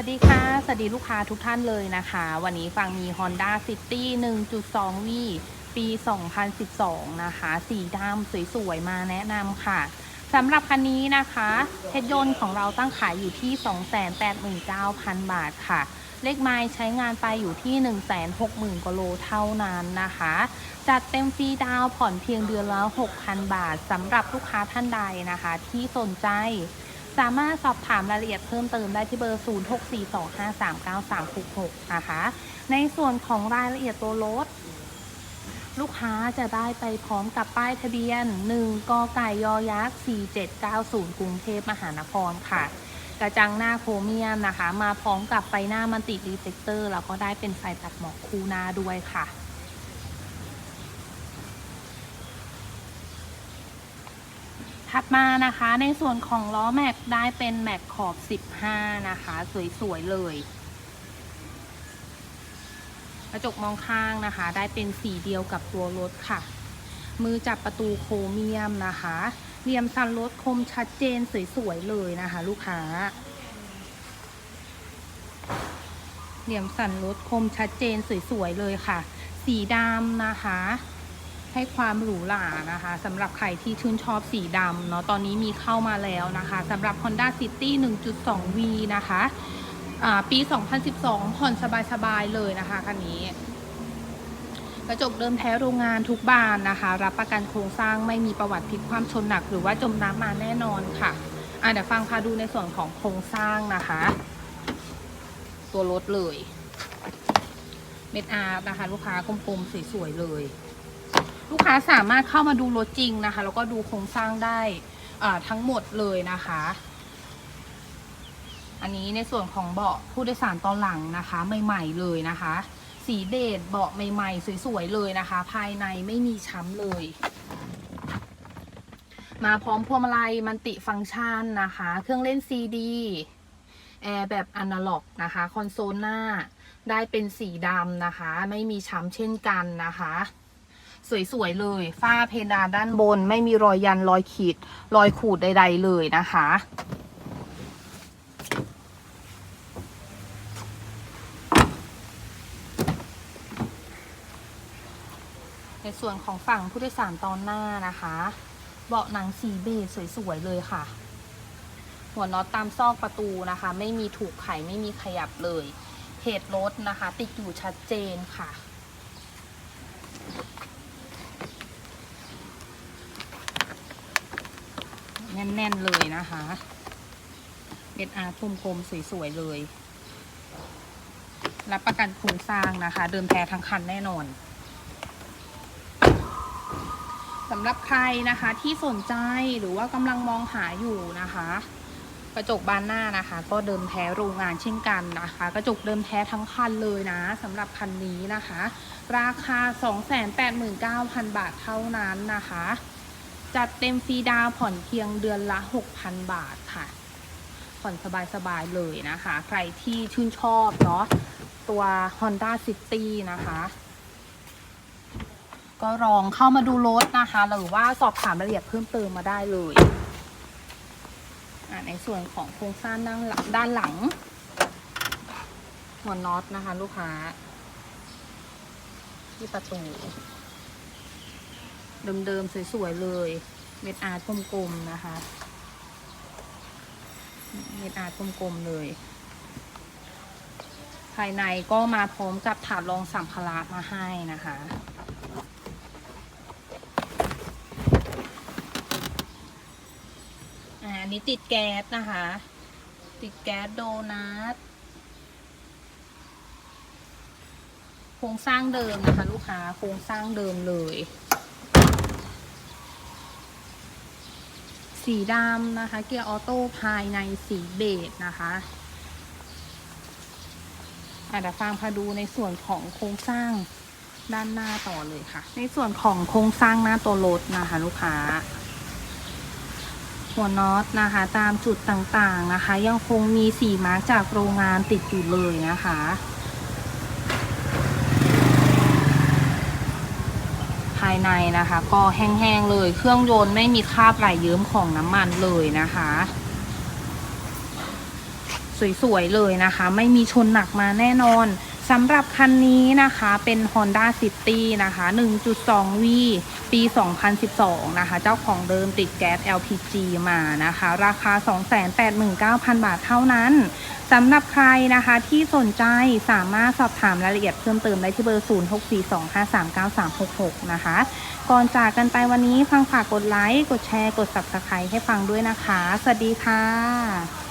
วัสดีค่ะ สวัสดีลูกค้าทุกท่านเลยนะคะ วันนี้ฟังมี Honda City 1.2V ปี 2012 นะคะ สีดำสวยๆ มาแนะนำค่ะสำหรับคันนี้นะคะเพชรยนต์ของเราตั้งขายอยู่ที่ 289,000 บาทค่ะ เลขไม้ใช้งานไปอยู่ที่ 160,000กว่าโลเท่านั้นนะคะ จัดเต็มฟรีดาวผ่อนเพียงเดือนละ 6,000 บาทสำหรับลูกค้าท่านใดนะคะ ที่สนใจ สามารถสอบถามรายละเอียดเพิ่มเติมได้ที่เบอร์ 0642539366 นะคะ ในส่วนของรายละเอียดตัวรถ ลูกค้าจะได้ไปพร้อมกับป้ายทะเบียน 1กไก่ยอยักษ์ 4790 กรุงเทพมหานครค่ะ กระจังหน้าโครเมียมนะคะ มาพร้อมกับไฟหน้ามันติรีเฟกเตอร์ แล้วก็ได้เป็นไฟตัดหมอกคู่หน้าด้วยค่ะ ถัดมานะคะในส่วนของล้อแม็กได้เป็นแม็กขอบ 15 นะคะ สวยๆเลย กระจกมองข้างนะคะ ได้เป็นสีเดียวกับตัวรถค่ะ มือจับประตูโครเมียมนะคะเหลี่ยมสันรถคมชัดเจนสวยๆเลยนะคะ ลูกค้าเหลี่ยมสันรถคมชัดเจนสวยๆเลยค่ะ สีดำนะคะ ให้ความหรูหรานะคะสำหรับใครที่ชื่นชอบสีดำเนาะตอนนี้มีเข้ามาแล้วนะคะสำหรับ Honda City 1.2V นะคะอ่าปี 2012 ผ่อนสบายๆเลยนะคะคันนี้ กระจกเดิมแท้โรงงานทุกบานนะคะ รับประกันโครงสร้างไม่มีประวัติพลิกความชนหนัก หรือว่าจมน้ำมาแน่นอนค่ะอะเดี๋ยวฟังพาดูในส่วนของโครงสร้างนะคะ ตัวรถเลย เม็ดอาร์นะคะ ลูกค้ากลมๆสวยๆเลย ลูกค้าสามารถเข้ามาดูรถจริงนะคะ แล้วก็ดูโครงสร้างได้อ่าทั้งหมดเลยนะคะ อันนี้ในส่วนของเบาะผู้โดยสารตอนหลังนะคะ ใหม่ ๆ เลยนะคะ สีเบจเบาะใหม่ ๆ สวย ๆ เลยนะคะ ภายในไม่มีช้ำเลย มาพร้อมพวงมาลัยมันติฟังก์ชันนะคะ เครื่องเล่นซีดีแอร์แบบอนาล็อกนะคะ คอนโซลหน้าได้เป็นสีดำนะคะ ไม่มีช้ำเช่นกันนะคะ สวยๆเลยฝ้าเพดานด้านบน ไม่มีรอยยันรอยขีด รอยขูดใด ๆ เลยนะคะ ในส่วนของฝั่งผู้โดยสารตอนหน้านะคะ เบาะหนังสีเบจสวยๆเลยค่ะ หัวน็อตตามซอกประตูนะคะ ไม่มีถูกไขไม่มีขยับเลยเพจรถนะคะ ติดอยู่ชัดเจนค่ะ แน่น ๆ เลยนะคะเบ็ดอาร์กลมๆสวย ๆ เลย รับประกันโครงสร้างนะคะ เดิมแท้ทั้งคันแน่นอนสำหรับใครนะคะที่สนใจหรือว่ากำลังมองหาอยู่นะคะ กระจกบานหน้านะคะ ก็เดิมแท้โรงงานเช่นกันนะคะ กระจกเดิมแท้ทั้งคันเลยนะสำหรับคันนี้นะคะ ราคา 289,000 บาทเท่านั้นนะคะ จัดเต็มฟรีดาวผ่อนเพียงเดือนละ 6,000 บาทค่ะ ผ่อนสบายๆเลยนะคะ ใครที่ชื่นชอบเนาะตัว Honda City นะคะ ก็ลองเข้ามาดูรถนะคะ หรือว่าสอบถามรายละเอียดเพิ่มเติมมาได้เลยในส่วนของโครงสร้างด้านหลังด้านหลัง หัวน็อตนะคะ ลูกค้า ที่ประตู เดิมๆสวยๆเลยเม็ดอาร์ตกลมๆนะคะ เม็ดอาร์ตกลมๆเลย ภายในก็มาพร้อมกับถาดรองสัมภาระมาให้นะคะอันนี้ติดแก๊สนะคะ ติดแก๊สโดนัทโครงสร้างเดิมนะคะ ลูกค้าโครงสร้างเดิมเลย สีดำนะคะ เกียร์ออโต้ภายในสีเบจนะคะอาจจะฟังพาดูในส่วนของโครงสร้างด้านหน้าต่อเลยค่ะ ในส่วนของโครงสร้างหน้าตัวรถนะคะ ลูกค้า หัวน็อตนะคะ ตามจุดต่างๆนะคะ ยังคงมีสีมาร์กจากโรงงานติดอยู่เลยนะคะ ภาย ในนะคะ ก็แห้งๆเลย เครื่องยนต์ไม่มีคราบไหลเยิ้มของน้ำมันเลยนะคะ สวยๆเลยนะคะ ไม่มีชนหนักมาแน่นอนสำหรับคันนี้นะคะเป็น Honda City นะคะ 1.2V ปี 2012 นะคะ เจ้าของเดิมติดแก๊ส LPG มานะคะ ราคา 289,000 บาทเท่านั้น สำหรับใครนะคะที่สนใจสามารถสอบถามรายละเอียดเพิ่มเติมได้ที่เบอร์ 0642539366 นะคะ ก่อนจากกันไปวันนี้ฟังฝากกดไลค์ กดแชร์ กด Subscribe ให้ฟังด้วยนะคะ สวัสดีค่ะ